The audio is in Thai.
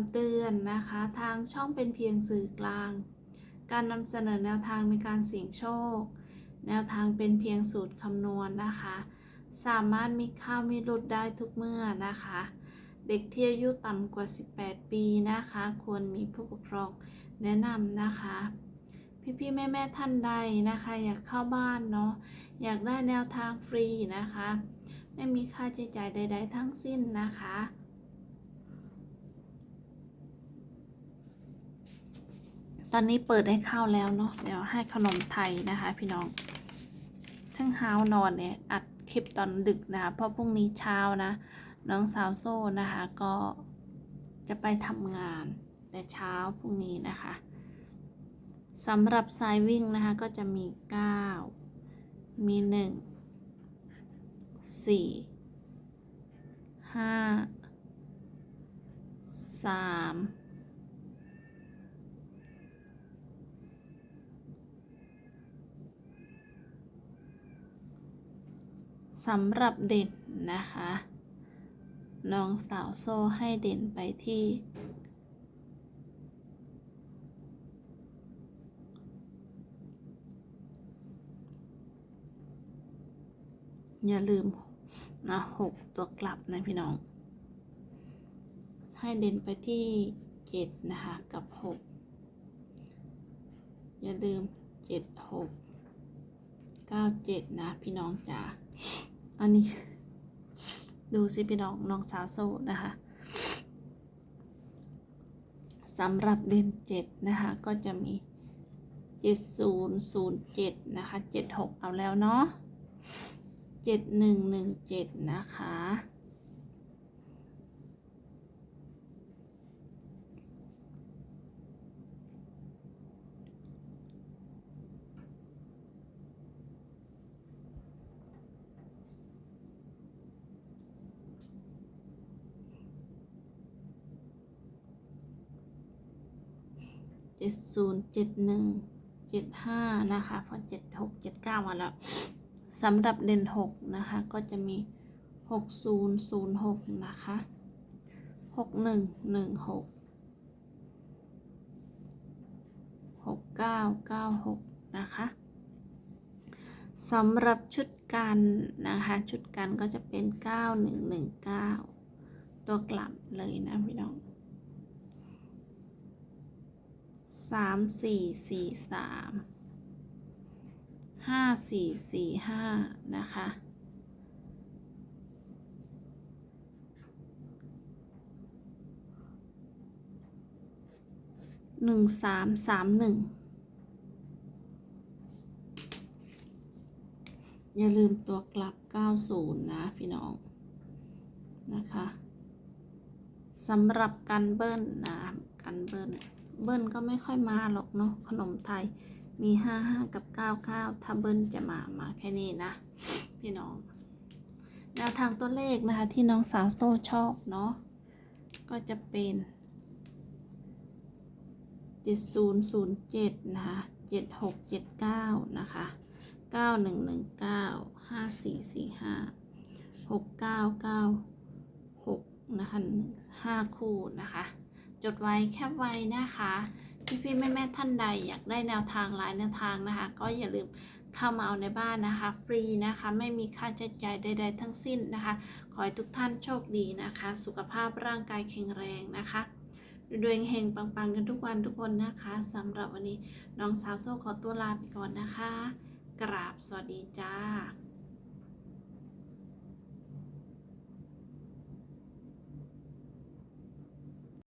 ำเตือนนะคะ ทางช่องเป็นเพียงสื่อกลาง การนำเสนอแนวทางในการเสี่ยงโชค แนวทางเป็นเพียงสูตรคำนวณนะคะ สามารถมีข้าวมีหลุดได้ทุกเมื่อนะคะ เด็กที่อายุต่ำกว่า 18 ปีนะคะ ควรมีผู้ปกครองแนะนำนะคะ พี่ๆแม่ๆท่านใดนะคะ อยากเข้าบ้านเนาะอยากได้แนวทางฟรีนะคะ ไม่มีค่าใช้จ่ายใด ๆ ทั้งสิ้นนะคะ ตอนนี้เปิดให้เข้าแล้วเนาะเดี๋ยวให้ขนมไทยนะคะ พี่น้องช่างเฮานอนเนี่ยอัดคลิปตอนดึกนะคะเพราะพรุ่งนี้เช้านะน้องสาวโซ่นะคะก็จะไปทำงานแต่เช้าพรุ่งนี้นะคะสำหรับสายวิ่งนะคะก็จะมี 9 มี 1 4 5 3 สำหรับเด่นนะคะ น้องสาวโซ่ให้เด่นไปที่อย่าลืมนะหกตัวกลับนะพี่น้อง ให้เด่นไปที่เจ็ดนะคะกับหกอย่าลืมเจ็ดหกเก้าเจ็ดนะพี่น้องจ๋า อันนี้ ดูสิพี่น้องน้องสาวโซนะคะสำหรับเดือนเจ็ดนะคะ ก็จะมีเจ็ดศูนย์ศูนย์เจ็ดนะคะเจ็ดหกเอาแล้วเนาะเจ็ดหนึ่งหนึ่งเจ็ดนะคะ เจ็ดศูนย์เจ็ดหนึ่งเจ็ดห้านะคะเพอเจ็ดหกเจ็ดเก้ามาแล้วสำหรับเด่นหกนะคะ ก็จะมีหกศูนย์ศูนย์หกนะคะหกหนึ่งหนึ่งหกหกเก้าเก้าหกนะคะสำหรับชุดกันนะคะ ชุดกันก็จะเป็นเก้าหนึ่งหนึ่งเก้าตัวกลับเลยนะพี่น้อง สามสี่สี่สามห้าสี่สี่ห้านะคะหนึ่งสามสามหนึ่งอย่าลืมตัวกลับ 90 นะ พี่น้อง นะคะสำหรับกันเบิ้ลนะกันเบิ้ล เบิ้ลก็ไม่ค่อยมาหรอกเนาะขนมไทยมี55กับ99ถ้าเบิ้ลจะมามาแค่นี้นะ พี่น้องแนวทางตัวเลขนะคะ ที่น้องสาวโซ่ชอบเนาะก็จะเป็น7007นะคะ7679นะคะ9119 5445 6996นะคะ5คู่นะคะ จดไว้แคปไว้นะคะพี่พี่แม่แม่ๆท่านใดอยากได้แนวทางหลายแนวทางนะคะ ก็อย่าลืมเข้ามาเอาในบ้านนะคะ ฟรีนะคะ ไม่มีค่าใช้จ่ายใด ๆ ทั้งสิ้นนะคะ ขอให้ทุกท่านโชคดีนะคะ สุขภาพร่างกายแข็งแรงนะคะดวงเฮงปังๆ กันทุกวันทุกคนนะคะสำหรับวันนี้น้องสาวโซ่ขอตัวลาไปก่อนนะคะ กราบสวัสดีจ้า